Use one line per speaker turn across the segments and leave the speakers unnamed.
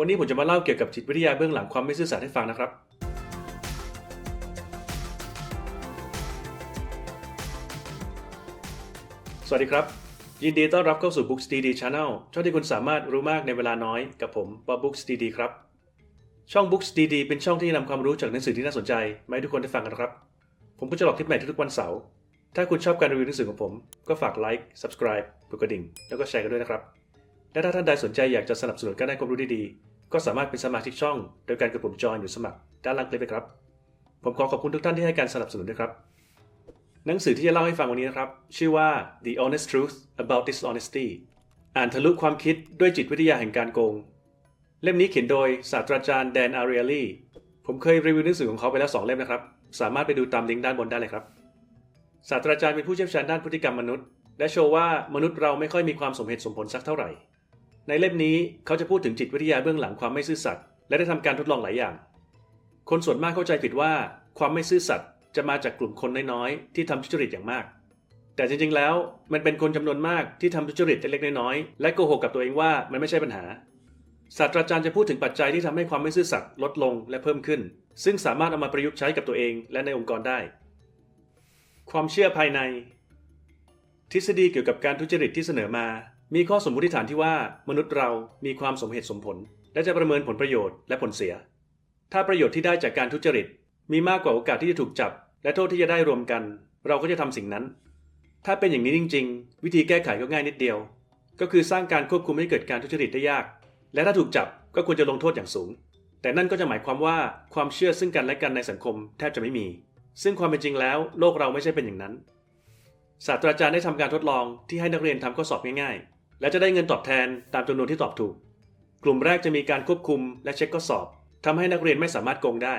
วันนี้ผมจะมาเล่าเกี่ยวกับจิตวิทยาเบื้องหลังความไม่ซื่อสัตย์ให้ฟังนะครับ สวัสดีครับ ยินดีต้อนรับเข้าสู่ Books DD Channel ช่องที่คุณสามารถรู้มากในเวลาน้อยกับผมบ๊อบ Books DD ครับ ช่อง Books DD เป็นช่องที่นำความรู้จากหนังสือที่น่าสนใจมาให้ทุกคนได้ฟังกันครับ ผมก็จะหลอกทิปใหม่ทุกๆวันเสาร์ถ้าคุณชอบการรีวิวหนังสือของผม ก็ฝากไลค์ subscribe กดกระดิ่ง แล้วก็แชร์กันด้วยนะครับ และถ้าท่านใดสนใจอยากจะสนับสนุนการให้ความรู้ดีๆ ก็สามารถเป็นสมาชิกช่อง โดยการกดปุ่มจอยหรือสมัครด้านล่างคลิปเลยครับ ผมขอขอบคุณทุกท่านที่ให้การสนับสนุนด้วยครับ หนังสือที่จะเล่าให้ฟังวันนี้นะครับ ชื่อว่า The Honest Truth About Dishonesty อ่านทะลุความคิดด้วยจิตวิทยาแห่งการโกง เล่มนี้เขียนโดยศาสตราจารย์แดนอารี l ลีผมเคยรีวิวหนังสือของเขาไปแล้ว 2 เล่มนะครับ สามารถไปดูตามลิงก์ด้านบนได้เลยครับ ศาสตราจารย์เป็นผู้เชี่ยวชาญด้านพฤติกรรมมนุษย์ และโชว์ว่ามนุษย์เราไม่ค่อยมีความสมเหตุสมผลสักเท่าไหร่ ในเล่มนี้เขาจะพูดถึงจิตวิทยาเบื้องหลังความไม่ซื่อสัตย์และได้ทำการทดลองหลายอย่าง คนส่วนมากเข้าใจผิดว่าความไม่ซื่อสัตย์จะมาจากกลุ่มคนน้อยๆที่ทำทุจริตอย่างมาก แต่จริงๆแล้วมันเป็นคนจำนวนมากที่ทำทุจริตเล็กๆน้อยๆและโกหกกับตัวเองว่ามันไม่ใช่ปัญหาศาสตราจารย์จะพูดถึงปัจจัยที่ทำให้ความไม่ซื่อสัตย์ลดลงและเพิ่มขึ้น ซึ่งสามารถเอามาประยุกต์ใช้กับตัวเองและในองค์กรได้ ความเชื่อภายใน ทฤษฎีเกี่ยวกับการทุจริตที่เสนอมา มีข้อสมมติฐานที่ว่ามนุษย์เรามีความสมเหตุสมผล และจะประเมินผลประโยชน์และผลเสีย ถ้าประโยชน์ที่ได้จากการทุจริต มีมากกว่าโอกาสที่จะถูกจับ และโทษที่จะได้รวมกัน เราก็จะทำสิ่งนั้น ถ้าเป็นอย่างนี้จริง ๆ วิธีแก้ไขก็ง่ายนิดเดียว ก็คือสร้างการควบคุมให้เกิดการทุจริตได้ยาก และถ้าถูกจับก็ควรจะลงโทษอย่างสูง แต่นั่นก็จะหมายความว่าความเชื่อซึ่งกันและกันในสังคมแทบจะไม่มี ซึ่งความเป็นจริงแล้วโลกเราไม่ใช่เป็นอย่างนั้นศาสตราจารย์ได้ทำการทดลองที่ให้นักเรียนทำข้อสอบง่ายๆ และจะได้เงินตอบแทนตามจำนวนที่ตอบถูก กลุ่มแรกจะมีการควบคุมและเช็คข้อสอบทำให้นักเรียนไม่สามารถโกงได้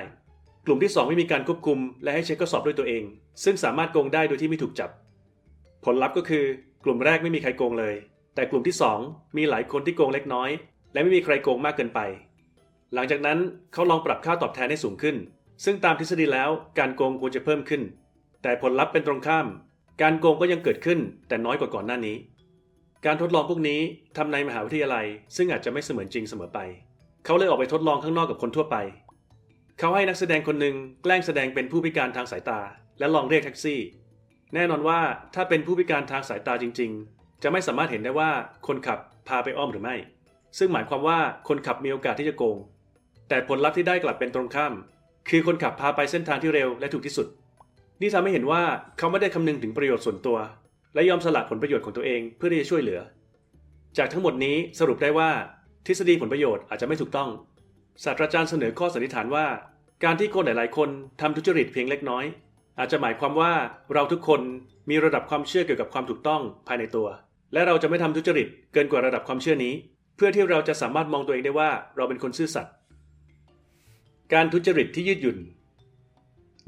กลุ่มที่ 2 ไม่มีการควบคุม และให้เช็คข้อสอบด้วยตัวเอง ซึ่งสามารถโกงได้โดยที่ไม่ถูกจับ ผลลัพธ์ก็คือกลุ่มแรกไม่มีใครโกงเลย แต่กลุ่มที่ 2 มีหลายคนที่โกงเล็กน้อย และไม่มีใครโกงมากเกินไป หลังจากนั้นเขาลองปรับค่าตอบแทนให้สูงขึ้น ซึ่งตามทฤษฎีแล้วการโกงควรจะเพิ่มขึ้น แต่ผลลัพธ์เป็นตรงข้าม การโกงก็ยังเกิดขึ้น แต่น้อยกว่าก่อนหน้านี้ การทดลองพวกนี้ทำในมหาวิทยาลัย ซึ่งอาจจะไม่เสมือนจริงเสมอไป เขาเลยออกไปทดลองข้างนอกกับคนทั่วไป เขาให้นักแสดงคนหนึ่งแกล้งแสดงเป็นผู้พิการทางสายตา และลองเรียกแท็กซี่ แน่นอนว่าถ้าเป็นผู้พิการทางสายตาจริง ๆ จะไม่สามารถเห็นได้ว่าคนขับพาไปอ้อมหรือไม่ ซึ่งหมายความว่าคนขับมีโอกาสที่จะโกง แต่ผลลัพธ์ที่ได้กลับเป็นตรงข้าม คือคนขับพาไปเส้นทางที่เร็วและถูกที่สุด นี่ทำให้เห็นว่าเขาไม่ได้คำนึงถึงประโยชน์ส่วนตัว และยอมสละผลประโยชน์ของตัวเองเพื่อที่จะช่วยเหลือ จากทั้งหมดนี้สรุปได้ว่าทฤษฎีผลประโยชน์อาจจะไม่ถูกต้อง ศาสตราจารย์เสนอข้อสันนิษฐานว่า การที่คนหลาย ๆ คนทำทุจริตเพียงเล็กน้อย อาจจะหมายความว่าเราทุกคนมีระดับความเชื่อเกี่ยวกับความถูกต้องภายในตัว และเราจะไม่ทำทุจริตเกินกว่าระดับความเชื่อนี้ เพื่อที่เราจะสามารถมองตัวเองได้ว่าเราเป็นคนซื่อสัตย์การทุจริตที่ยืดหยุ่น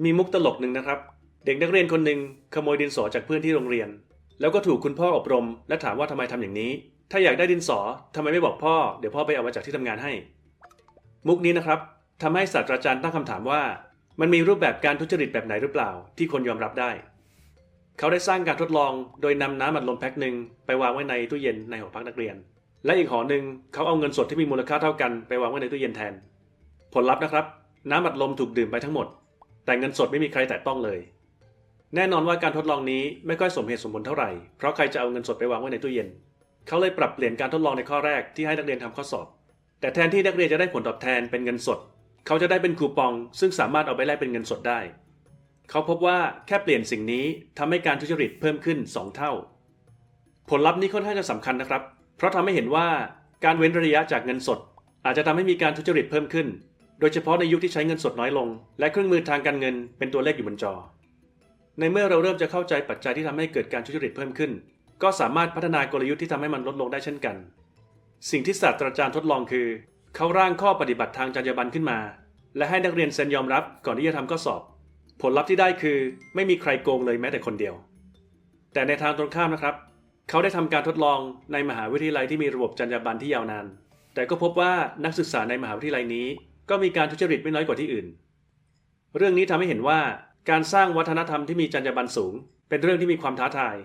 มีมุกตลกหนึ่งนะครับ เด็กนักเรียนคนหนึ่งขโมยดินสอจากเพื่อนที่โรงเรียน แล้วก็ถูกคุณพ่ออบรม และถามว่าทำไมทำอย่างนี้ ถ้าอยากได้ดินสอทำไมไม่บอกพ่อ เดี๋ยวพ่อไปเอามาจากที่ทำงานให้ มุกนี้นะครับทำให้ศาสตราจารย์ตั้งคำถามว่า มันมีรูปแบบการทุจริตแบบไหนหรือเปล่า ที่คนยอมรับได้ เขาได้สร้างการทดลองโดยนำน้ำอัดลมแพ็คหนึ่งไปวางไว้ในตู้เย็นในหอพักนักเรียน และอีกหอหนึ่งเขาเอาเงินสดที่มีมูลค่าเท่ากันไปวางไว้ในตู้เย็นแทน ผลลัพธ์นะครับ น้ำอัดลมถูกดื่มไปทั้งหมด แต่เงินสดไม่มีใครแตะต้องเลย แน่นอนว่าการทดลองนี้ไม่ค่อยสมเหตุสมผลเท่าไหร่ เพราะใครจะเอาเงินสดไปวางไว้ในตู้เย็น เขาเลยปรับเปลี่ยนการทดลองในข้อแรกที่ให้นักเรียนทำข้อสอบ แต่แทนที่นักเรียนจะได้ผลตอบแทนเป็นเงินสด เขาจะได้เป็นคูปอง ซึ่งสามารถเอาไปแลกเป็นเงินสดได้ เขาพบว่าแค่เปลี่ยนสิ่งนี้ทำให้การทุจริตเพิ่มขึ้น 2 เท่า ผลลัพธ์นี้ค่อนข้างจะสำคัญนะครับ เพราะทำให้เห็นว่าการเว้นระยะจากเงินสด อาจจะทำให้มีการทุจริตเพิ่มขึ้น โดยเฉพาะในยุคที่ใช้เงินสดน้อยลง และเครื่องมือทางการเงินเป็นตัวเลขอยู่บนจอ ในเมื่อเราเริ่มจะเข้าใจปัจจัยที่ทำให้เกิดการทุจริตเพิ่มขึ้น ก็สามารถพัฒนากลยุทธ์ที่ทำให้มันลดลงได้เช่นกัน สิ่งที่ศาสตราจารย์ทดลองคือ เขาร่างข้อปฏิบัติทางจรรยาบรรณขึ้นมา และให้นักเรียนเซ็นยอมรับก่อนที่จะทำข้อสอบ ผลลัพธ์ที่ได้คือ ไม่มีใครโกงเลยแม้แต่คนเดียว แต่ในทางตรงข้ามนะครับ เขาได้ทำการทดลองในมหาวิทยาลัยที่มีระบบจรรยาบรรณที่ยาวนาน แต่ก็พบว่านักศึกษาในมหาวิทยาลัยนี้ ก็มีการทุจริตไม่น้อยกว่าที่อื่น เรื่องนี้ทำให้เห็นว่า การสร้างวัฒนธรรมที่มีจรรยาบรรณสูง เป็นเรื่องที่มีความท้าทาย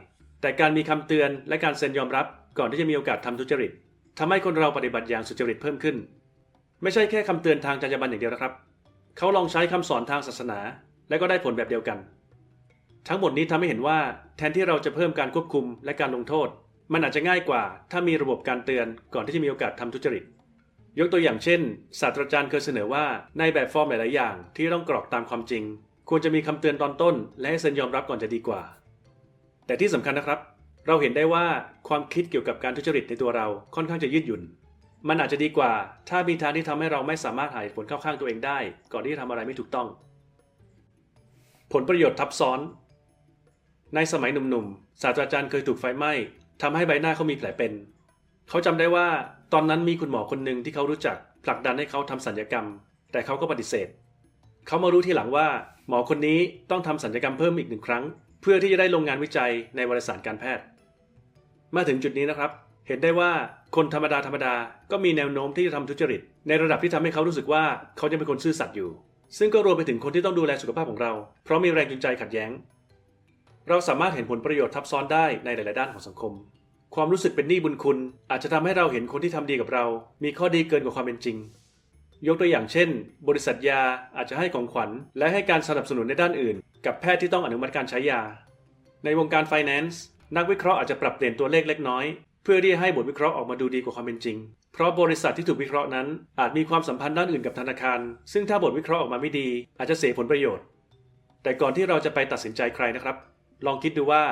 แต่การมีคำเตือนและการเซ็นยอมรับก่อนที่จะมีโอกาสทำทุจริตทำให้คนเราปฏิบัติอย่างสุจริตเพิ่มขึ้น ไม่ใช่แค่คำเตือนทางจรรยาบรรณอย่างเดียวนะครับ เขาลองใช้คำสอนทางศาสนา และก็ได้ผลแบบเดียวกัน ทั้งหมดนี้ทำให้เห็นว่าแทนที่เราจะเพิ่มการควบคุมและการลงโทษ มันอาจจะง่ายกว่า ถ้ามีระบบการเตือนก่อนที่จะมีโอกาสทำทุจริตยกตัวอย่างเช่นศาสตราจารย์เคยเสนอว่าในแบบฟอร์มหลาย ๆ อย่างที่ต้องกรอกตามความจริง ควรจะมีคำเตือนตอนต้น และให้เซ็นยอมรับก่อนจะดีกว่า แต่ที่สำคัญนะครับ เราเห็นได้ว่าความคิดเกี่ยวกับการทุจริตในตัวเราค่อนข้างจะยืดหยุ่น มันอาจจะดีกว่า ถ้ามีทางที่ทำให้เราไม่สามารถหาเหตุผลเข้าข้างตัวเองได้ ก่อนที่จะทำอะไรไม่ถูกต้อง ผลประโยชน์ทับซ้อน ในสมัยหนุ่มๆศาสตราจารย์เคยถูกไฟไหม้ทำให้ใบหน้าเขามีแผลเป็น เขาจำได้ว่าตอนนั้นมีคุณหมอคนหนึ่งที่เขารู้จักผลักดันให้เขาทำสัญญกรรม แต่เขาก็ปฏิเสธ เขามารู้ทีหลังว่า หมอคนนี้ต้องทำสัญญกรรมเพิ่มอีกหนึ่งครั้ง เพื่อที่จะได้ลงงานวิจัยในวารสารการแพทย์ มาถึงจุดนี้นะครับ เห็นได้ว่าคนธรรมดาธรรมดาก็มีแนวโน้มที่จะทำทุจริต ในระดับที่ทำให้เขารู้สึกว่าเขาจะเป็นคนซื่อสัตย์อยู่ ซึ่งก็รวมไปถึงคนที่ต้องดูแลสุขภาพของเรา เพราะมีแรงจูงใจขัดแย้ง เราสามารถเห็นผลประโยชน์ทับซ้อนได้ในหลาย ๆ ด้านของสังคม ความรู้สึกเป็นหนี้บุญคุณ อาจจะทำให้เราเห็นคนที่ทำดีกับเรา มีข้อดีเกินกว่าความเป็นจริง ยกตัวอย่างเช่น บริษัทยาอาจจะให้ของขวัญ และให้การสนับสนุนในด้านอื่น กับแพทย์ที่ต้องอนุมัติการใช้ยา ในวงการ Finance นักวิเคราะห์อาจจะปรับเปลี่ยนตัวเลขเล็กน้อย เพื่อที่จะให้บทวิเคราะห์ออกมาดูดีกว่าความเป็นจริง เพราะบริษัทที่ถูกวิเคราะห์นั้น อาจมีความสัมพันธ์ด้านอื่นกับธนาคาร ซึ่งถ้าบทวิเคราะห์ออกมาไม่ดี อาจจะเสียผลประโยชน์ แต่ก่อนที่เราจะไปตัดสินใจใครนะครับ ลองคิดดูว่า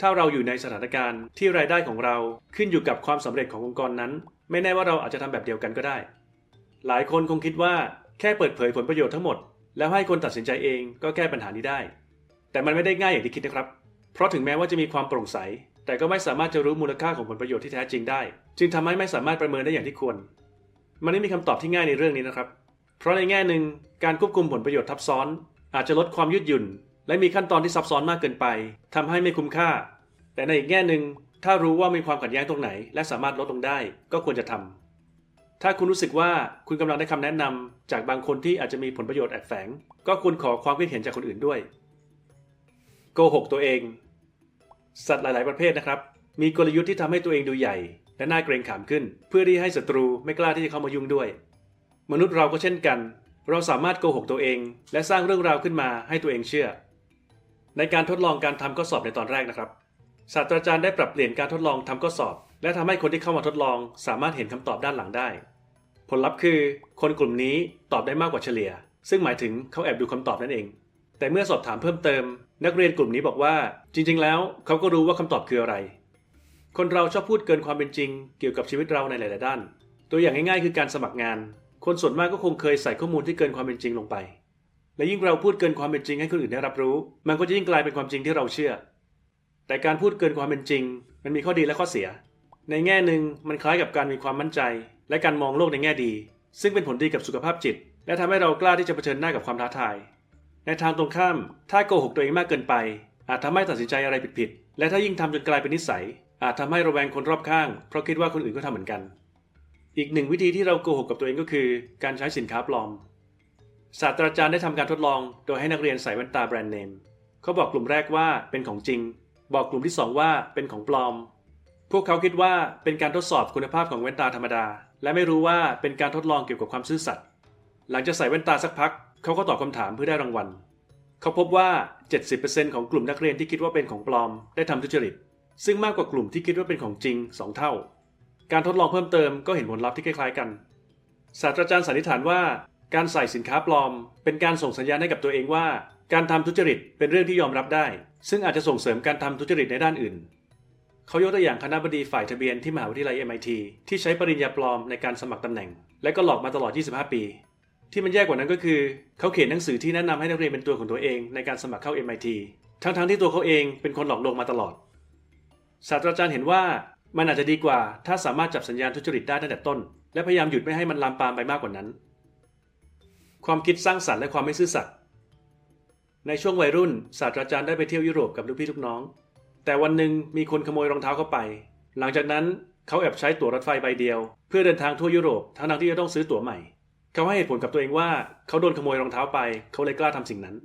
ถ้าเราอยู่ในสถานการณ์ที่รายได้ของเราขึ้นอยู่กับความสำเร็จขององค์กรนั้น ไม่แน่ว่าเราอาจจะทำแบบเดียวกันก็ได้ หลายคนคงคิดว่าแค่เปิดเผยผลประโยชน์ทั้งหมด แล้วให้คนตัดสินใจเองก็แก้ปัญหานี้ได้ แต่มันไม่ได้ง่ายอย่างที่คิดนะครับ เพราะถึงแม้ว่าจะมีความโปร่งใส แต่ก็ไม่สามารถจะรู้มูลค่าของผลประโยชน์ที่แท้จริงได้ จึงทำให้ไม่สามารถประเมินได้อย่างที่ควร มันไม่มีคำตอบที่ง่ายในเรื่องนี้นะครับ เพราะในแง่หนึ่งการควบคุมผลประโยชน์ทับซ้อน อาจจะลดความยืดหยุ่น และมีขั้นตอนที่ซับซ้อนมากเกินไปทำให้ไม่คุ้มค่า แต่ในอีกแง่หนึ่งถ้ารู้ว่ามีความขัดแย้งตรงไหน และสามารถลดลงได้ก็ควรจะทำ ถ้าคุณรู้สึกว่าคุณกำลังได้คำแนะนำจากบางคนที่อาจจะมีผลประโยชน์แอบแฝง ก็ควรขอความคิดเห็นจากคนอื่นด้วย โกหกตัวเอง สัตว์หลาย ๆ ประเภทนะครับ มีกลยุทธ์ที่ทำให้ตัวเองดูใหญ่ และน่าเกรงขามขึ้น เพื่อที่ให้ศัตรูไม่กล้าที่จะเข้ามายุ่งด้วย มนุษย์เราก็เช่นกัน เราสามารถโกหกตัวเอง และสร้างเรื่องราวขึ้นมาให้ตัวเองเชื่อ ในการทดลองการทำข้อสอบในตอนแรกนะครับศาสตราจารย์ได้ปรับเปลี่ยนการทดลองทำข้อสอบ และทำให้คนที่เข้ามาทดลอง สามารถเห็นคำตอบด้านหลังได้ ผลลัพธ์คือ คนกลุ่มนี้ตอบได้มากกว่าเฉลี่ย ซึ่งหมายถึงเขาแอบดูคำตอบนั่นเอง แต่เมื่อสอบถามเพิ่มเติม นักเรียนกลุ่มนี้บอกว่า จริง ๆ แล้วเขาก็รู้ว่าคำตอบคืออะไร คนเราชอบพูดเกินความเป็นจริง เกี่ยวกับชีวิตเราในหลาย ๆ ด้าน ตัวอย่างง่าย ๆ คือการสมัครงาน คนส่วนมากก็คงเคยใส่ข้อมูลที่เกินความเป็นจริงลงไป และยิ่งเราพูดเกินความเป็นจริงให้คนอื่นได้รับรู้ มันก็จะยิ่งกลายเป็นความจริงที่เราเชื่อ แต่การพูดเกินความเป็นจริง มันมีข้อดีและข้อเสีย ในแง่หนึ่งมันคล้ายกับการมีความมั่นใจ และการมองโลกในแง่ดี ซึ่งเป็นผลดีกับสุขภาพจิต และทำให้เรากล้าที่จะเผชิญหน้ากับความท้าทาย ในทางตรงข้าม ถ้าโกหกตัวเองมากเกินไป อาจทำให้ตัดสินใจอะไรผิดๆและถ้ายิ่งทำจนกลายเป็นนิสัย อาจทำให้ระแวงคนรอบข้าง เพราะคิดว่าคนอื่นก็ทำเหมือนกัน อีกหนึ่งวิธีที่เราโกหกกับตัวเองก็คือ การใช้สินค้าปลอมศาสตราจารย์ได้ทำการทดลอง โดยให้นักเรียนใส่แว่นตาแบรนด์เนมเขาบอกกลุ่มแรกว่าเป็นของจริง บอกกลุ่มที่สองว่าเป็นของปลอม พวกเขาคิดว่าเป็นการทดสอบคุณภาพของแว่นตาธรรมดา และไม่รู้ว่าเป็นการทดลองเกี่ยวกับความซื่อสัตย์หลังจากใส่แว่นตาสักพัก เขาก็ตอบคำถามเพื่อได้รางวัล เขาพบว่า 70%ของกลุ่มนักเรียนที่คิดว่าเป็นของปลอมได้ทำทุจริต ซึ่งมากกว่ากลุ่มที่คิดว่าเป็นของจริง 2 เท่า การทดลองเพิ่มเติมก็เห็นผลลัพธ์ที่คล้ายๆกัน ศาสตราจารย์สันนิษฐานว่า การใส่สินค้าปลอม เป็นการส่งสัญญาณให้กับตัวเองว่า การทำทุจริตเป็นเรื่องที่ยอมรับได้ ซึ่งอาจจะส่งเสริมการทำทุจริตในด้านอื่น เขายกตัวอย่างคณะบดีฝ่ายทะเบียนที่มหาวิทยาลัย MIT ที่ใช้ปริญญาปลอมในการสมัครตำแหน่ง และก็หลอกมาตลอด 25 ปี ที่มันแย่กว่านั้นก็คือ เขาเขียนหนังสือที่แนะนำให้นักเรียนเป็นตัวของตัวเองในการสมัครเข้า MIT ทั้งๆที่ตัวเขาเองเป็นคนหลอกลวงมาตลอด ศาสตราจารย์เห็นว่ามันอาจจะดีกว่า ถ้าสามารถจับสัญญาณทุจริตได้ตั้งแต่ต้น และพยายามหยุดไม่ให้มันลามปามไปมากกว่านั้น ความคิดสร้างสรรค์และความไม่ซื่อสัตย์ในช่วงวัยรุ่นศาสตราจารย์ได้ไปเที่ยวยุโรปกับลูกพี่ลูกน้อง แต่วันหนึ่งมีคนขโมยรองเท้าเข้าไป หลังจากนั้นเขาแอบใช้ตั๋วรถไฟใบเดียว เพื่อเดินทางทั่วยุโรปทั้งๆที่จะต้องซื้อตั๋วใหม่ เขาให้เหตุผลกับตัวเองว่าเขาโดนขโมยรองเท้าไป เขาเลยกล้าทำสิ่งนั้น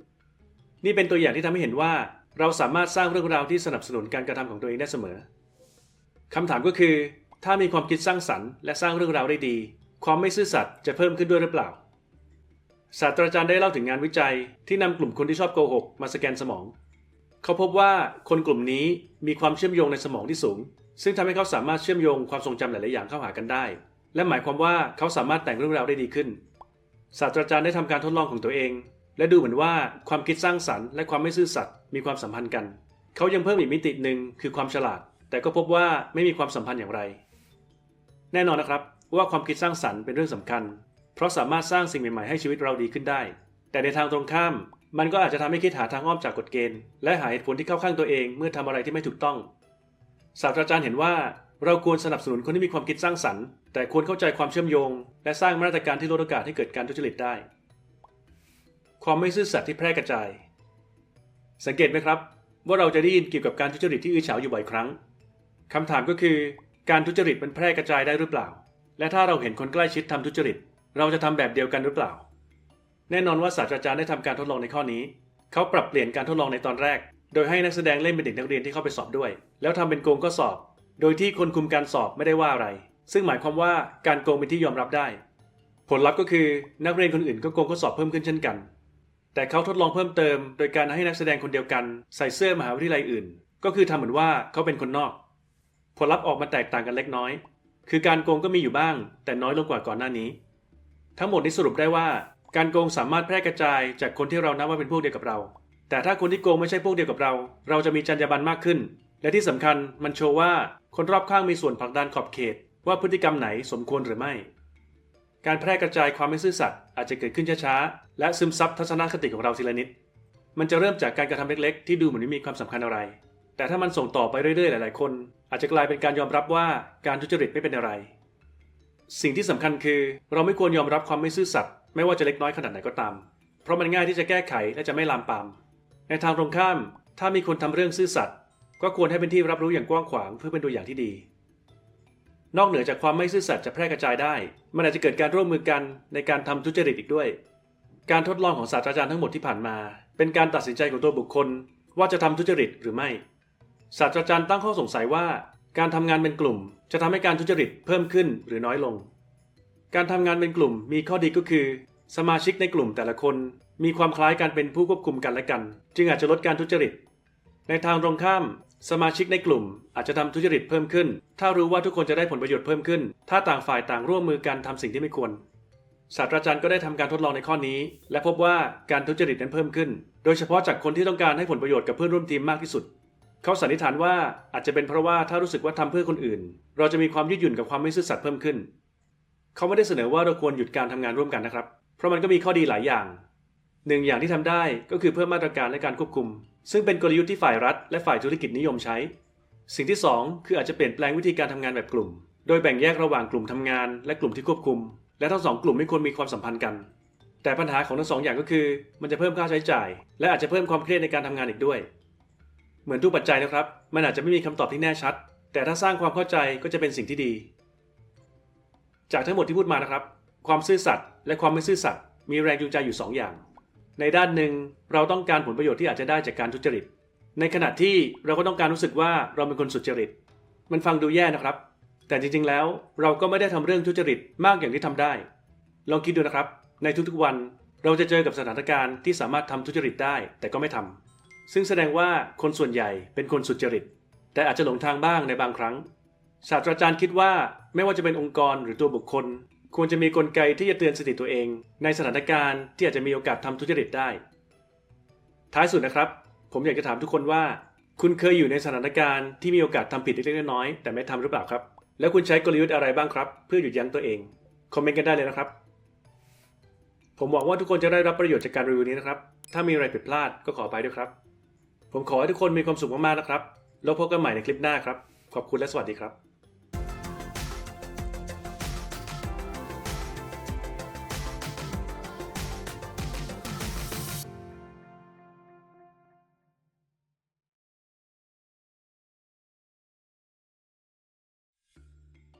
นี่เป็นตัวอย่างที่ทำให้เห็นว่า เราสามารถสร้างเรื่องราวที่สนับสนุนการกระทำของตัวเองได้เสมอคำถามก็คือ ถ้ามีความคิดสร้างสรรค์และสร้างเรื่องราวได้ดี ความไม่ซื่อสัตย์จะเพิ่มขึ้นด้วยหรือเปล่าศาสตราจารย์ได้เล่าถึงงานวิจัยที่นำกลุ่มคนที่ชอบโกหกมาสแกนสมอง เขาพบว่าคนกลุ่มนี้มีความเชื่อมโยงในสมองที่สูง ซึ่งทำให้เขาสามารถเชื่อมโยงความทรงจำหลาย ๆ อย่างเข้าหากันได้ และหมายความว่าเขาสามารถแต่งเรื่องราวได้ดีขึ้น ศาสตราจารย์ได้ทำการทดลองของตัวเอง และดูเหมือนว่าความคิดสร้างสรรค์และความไม่ซื่อสัตย์มีความสัมพันธ์กัน เขายังเพิ่มอีกมิติหนึ่งคือความฉลาด แต่ก็พบว่าไม่มีความสัมพันธ์อย่างไร แน่นอนนะครับว่าความคิดสร้างสรรค์เป็นเรื่องสำคัญ เพราะสามารถสร้างสิ่งใหม่ ๆ ให้ชีวิตเราดีขึ้นได้ แต่ในทางตรงข้าม มันก็อาจจะทำให้คิดหาทางอ้อมจากกฎเกณฑ์ และหาเหตุผลที่เข้าข้างตัวเองเมื่อทำอะไรที่ไม่ถูกต้องศาสตราจารย์เห็นว่าเราควรสนับสนุนคนที่มีความคิดสร้างสรรค์ แต่ควรเข้าใจความเชื่อมโยง และสร้างมาตรการที่ลดโอกาสให้เกิดการทุจริตได้ ความไม่ซื่อสัตย์ที่แพร่กระจาย สังเกตไหมครับ ว่าเราจะได้ยินเกี่ยวกับการทุจริตที่อื้อฉาวอยู่บ่อยครั้งคำถามก็คือ การทุจริตมันแพร่กระจายได้หรือเปล่า และถ้าเราเห็นคนใกล้ชิดทำทุจริต เราจะทำแบบเดียวกันหรือเปล่า แน่นอนว่าศาสตราจารย์ได้ทำการทดลองในข้อนี้ เขาปรับเปลี่ยนการทดลองในตอนแรก โดยให้นักแสดงเล่นเป็นเด็กนักเรียนที่เข้าไปสอบด้วย แล้วทำเป็นโกงข้อสอบ โดยที่คนคุมการสอบไม่ได้ว่าอะไร ซึ่งหมายความว่าการโกงเป็นที่ยอมรับได้ ผลลัพธ์ก็คือนักเรียนคนอื่นก็โกงข้อสอบเพิ่มขึ้นเช่นกัน แต่เขาทดลองเพิ่มเติม โดยการให้นักแสดงคนเดียวกัน ใส่เสื้อมหาวิทยาลัยอื่น ก็คือทำเหมือนว่าเขาเป็นคนนอก ผลลัพธ์ออกมาแตกต่างกันเล็กน้อย คือการโกงก็มีอยู่บ้าง แต่น้อยลงกว่าก่อนหน้านี้ ทั้งหมดนี้สรุปได้ว่า การโกงสามารถแพร่กระจายจากคนที่เรานับว่าเป็นพวกเดียวกับเรา แต่ถ้าคนที่โกงไม่ใช่พวกเดียวกับเรา เราจะมีจรรยาบรรณมากขึ้น และที่สำคัญมันโชว์ว่าคนรอบข้างมีส่วนผลักดันขอบเขต ว่าพฤติกรรมไหนสมควรหรือไม่ การแพร่กระจายความไม่ซื่อสัตย์อาจจะเกิดขึ้นช้าๆ และซึมซับทัศนคติของเราทีละนิด มันจะเริ่มจากการกระทำเล็กๆ ที่ดูเหมือนไม่มีความสำคัญอะไร แต่ถ้ามันส่งต่อไปเรื่อยๆ หลาย ๆ คน อาจจะกลายเป็นการยอมรับว่าการทุจริตไม่เป็นอะไร สิ่งที่สำคัญคือ เราไม่ควรยอมรับความไม่ซื่อสัตย์ ไม่ว่าจะเล็กน้อยขนาดไหนก็ตาม เพราะมันง่ายที่จะแก้ไขและจะไม่ลามปาม ในทางตรงข้าม ถ้ามีคนทำเรื่องซื่อสัตย์ก็ควรให้เป็นที่รับรู้อย่างกว้างขวางเพื่อเป็นตัวอย่างที่ดี นอกเหนือจากความไม่ซื่อสัตย์จะแพร่กระจายได้ มันอาจจะเกิดการร่วมมือกันในการทำทุจริตอีกด้วย การทดลองของศาสตราจารย์ทั้งหมดที่ผ่านมา เป็นการตัดสินใจของตัวบุคคล ว่าจะทำทุจริตหรือไม่ ศาสตราจารย์ตั้งข้อสงสัยว่า การทำงานเป็นกลุ่ม จะทำให้การทุจริตเพิ่มขึ้นหรือน้อยลง การทำงานเป็นกลุ่มมีข้อดีก็คือ สมาชิกในกลุ่มแต่ละคน มีความคล้ายกันเป็นผู้ควบคุมกันและกัน จึงอาจจะลดการทุจริต ในทางตรงข้าม สมาชิกในกลุ่มอาจจะทำทุจริตเพิ่มขึ้น ถ้ารู้ว่าทุกคนจะได้ผลประโยชน์เพิ่มขึ้น ถ้าต่างฝ่ายต่างร่วมมือกันทำสิ่งที่ไม่ควรศาสตราจารย์ก็ได้ทำการทดลองในข้อนี้ และพบว่าการทุจริตนั้นเพิ่มขึ้น โดยเฉพาะจากคนที่ต้องการให้ผลประโยชน์กับเพื่อนร่วมทีมมากที่สุด เขาสันนิษฐานว่าอาจจะเป็นเพราะว่าถ้ารู้สึกว่าทำเพื่อคนอื่น เราจะมีความยืดหยุ่นกับความไม่ซื่อสัตย์เพิ่มขึ้น เขาไม่ได้เสนอว่าเราควรหยุดการทำงานร่วมกันนะครับ เพราะมันก็มีข้อดีหลายอย่าง หนึ่งอย่างที่ทำได้ก็คือเพิ่มมาตรการและการควบคุม ซึ่งเป็นกลยุทธ์ที่ฝ่ายรัฐ และฝ่ายธุรกิจนิยมใช้ สิ่งที่สองคืออาจจะเปลี่ยนแปลงวิธีการทำงานแบบกลุ่ม โดยแบ่งแยกระหว่างกลุ่มทำงาน และกลุ่มที่ควบคุม และทั้งสองกลุ่มไม่ควรมีความสัมพันธ์กัน แต่ปัญหาของทั้งสองอย่างก็คือ มันจะเพิ่มค่าใช้จ่าย และอาจจะเพิ่มความเครียดในการทำงานอีกด้วย เหมือนทุกปัจจัยนะครับ มันอาจจะไม่มีคำตอบที่แน่ชัด แต่ถ้าสร้างความเข้าใจก็จะเป็นสิ่งที่ดี จากทั้งหมดที่พูดมานะครับ ความซื่อสัตย์และความไม่ซื่อสัตย์มีแรงจูงใจอยู่ 2 อย่าง ในด้านหนึ่งเราต้องการผลประโยชน์ที่อาจจะได้จากการทุจริต ในขณะที่เราก็ต้องการรู้สึกว่าเราเป็นคนสุจริต มันฟังดูแย่นะครับ แต่จริงๆแล้วเราก็ไม่ได้ทำเรื่องทุจริตมากอย่างที่ทำได้ ลองคิดดูนะครับ ในทุกๆวันเราจะเจอกับสถานการณ์ที่สามารถทำทุจริตได้ แต่ก็ไม่ทำซึ่งแสดงว่าคนส่วนใหญ่เป็นคนสุจริต แต่อาจจะหลงทางบ้างในบางครั้ง ศาสตราจารย์คิดว่าไม่ว่าจะเป็นองค์กรหรือตัวบุคคล ควรจะมีกลไกที่จะเตือนสติตัวเอง ในสถานการณ์ที่อาจจะมีโอกาสทำทุจริตได้ ท้ายสุดนะครับ ผมอยากจะถามทุกคนว่า คุณเคยอยู่ในสถานการณ์ที่มีโอกาสทำผิดเล็กๆน้อยๆแต่ไม่ทำหรือเปล่าครับ แล้วคุณใช้กลยุทธ์อะไรบ้างครับ เพื่อหยุดยั้งตัวเองคอมเมนต์กันได้เลยนะครับผมหวังว่าทุกคนจะได้รับประโยชน์จากการรีวิวนี้นะครับ ถ้ามีอะไรผิดพลาดก็ขออภัยด้วยครับ ผมขอให้ทุกคนมีความสุขมากๆนะครับ แล้วพบกันใหม่ในคลิปหน้าครับ ขอบคุณและสวัสดีครับ